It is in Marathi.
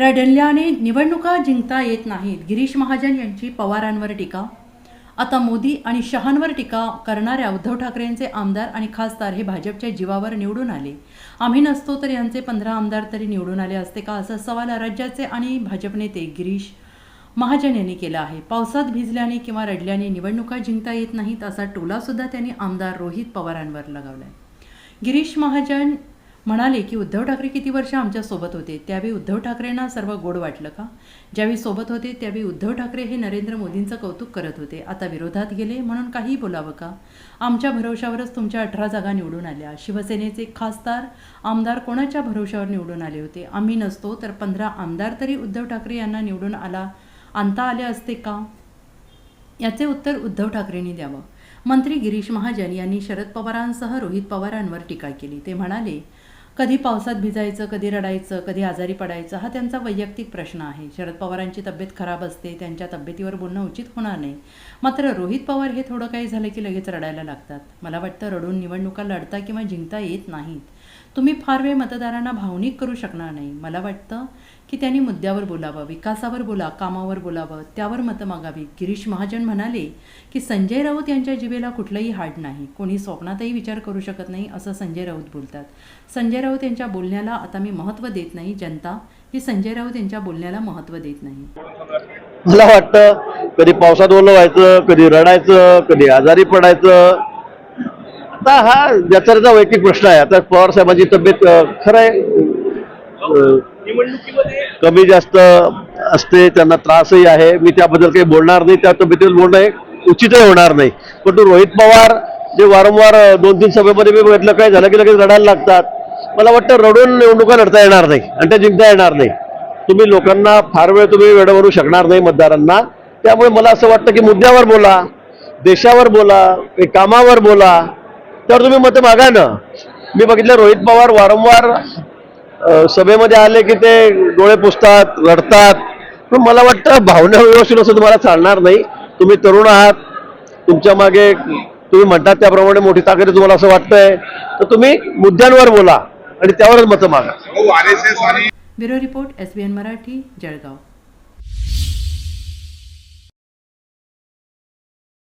रडल्याने निवडणुका जिंकता येत नाहीत. गिरीश महाजन यांची पवारांवर टीका. आता मोदी आणि शहांवर टीका करणाऱ्या उद्धव ठाकरेंचे आमदार आणि खासदार हे भाजपच्या जीवावर निवडून आले. आम्ही नसतो तर यांचे पंधरा आमदार तरी निवडून आले असते का? असा सवाल राज्याचे आणि भाजप नेते गिरीश महाजन यांनी केला आहे. पावसात भिजल्याने किंवा रडल्याने निवडणुका जिंकता येत नाहीत असा टोलासुद्धा त्यांनी आमदार रोहित पवारांवर लगावलाय. गिरीश महाजन म्हणाले की उद्धव ठाकरे किती वर्ष आमच्यासोबत होते? त्यावेळी उद्धव ठाकरेंना सर्व गोड वाटलं का? ज्यावेळी सोबत होते त्यावेळी उद्धव ठाकरे हे नरेंद्र मोदींचं कौतुक करत होते. आता विरोधात गेले म्हणून काही बोलावं का? आमच्या भरोशावरच तुमच्या अठरा जागा निवडून आल्या. शिवसेनेचे खासदार आमदार कोणाच्या भरोशावर निवडून आले होते? आम्ही नसतो तर पंधरा आमदार तरी उद्धव ठाकरे यांना निवडून आला आणता आले असते का? याचे उत्तर उद्धव ठाकरेंनी द्यावं. मंत्री गिरीश महाजन यांनी शरद पवारांसह रोहित पवारांवर टीका केली. ते म्हणाले कधी पावसात भिजायचं कधी रडायचं कधी आजारी पडायचं हा त्यांचा वैयक्तिक प्रश्न आहे. शरद पवारांची तब्येत खराब असते त्यांच्या तब्येतीवर बोलणं उचित होणार नाही. मात्र रोहित पवार हे थोडं काही झालं की लगेच रडायला लागतात. मला वाटतं रडून निवडणुका लढता किंवा जिंकता येत नाहीत. तुम्ही फार वेळ मतदारांना भावनिक करू शकणार नाही. मला वाटतं की त्यांनी मुद्द्यावर बोलावं विकासावर बोला कामावर बोलावं त्यावर मतं मागावी. गिरीश महाजन म्हणाले की संजय राऊत यांच्या जिभेला कुठलंही हाड नाही. कोणी स्वप्नातही विचार करू शकत नाही असं संजय राऊत बोलतात. संजय राऊत यांच्या बोलण्याला आता मी महत्त्व देत नाही. जनता ही संजय राऊत यांच्या बोलण्याला महत्त्व देत नाही. मला वाटतं कधी पावसात ओलं व्हायचं कधी रडायचं कधी आजारी पडायचं आता हा ज्याचा वैयक्तिक प्रश्न आहे आता पवार साहेबांची तब्येत खरं आहे. कमी जास्त असते त्यांना त्रासही आहे. मी त्याबद्दल काही बोलणार नाही त्या तब्येतीवर बोलणं हे उचितही होणार नाही. परंतु रोहित पवार जे वारंवार दोन तीन सभेमध्ये मी बघितलं काय झालं की लगेच रडायला लागतात. मला वाटतं रडून निवडणुका लढता येणार नाही आणि त्या जिंकता येणार नाही. तुम्ही लोकांना फार वेळ तुम्ही वेळवरू शकणार नाही मतदारांना. त्यामुळे मला असं वाटतं की मुद्द्यावर बोला देशावर बोला कामावर बोला. तर तुम्ही मतं मागा ना. मी बघितलं रोहित पवार वारंवार सभेमध्ये आले की ते डोळे पुसतात रडतात. पण मला वाटतं भावना व्यवस्थित असं तुम्हाला चालणार नाही. तुम्ही तरुण आहात. तुमच्या मागे तुम्ही म्हणतात त्याप्रमाणे मोठी ताकद आहे तुम्हाला असं वाटतंय. तर तुम्ही मुद्द्यांवर बोला आणि त्यावरच मतं मागा. आणि bureau report S B N Marathi Jalgaon.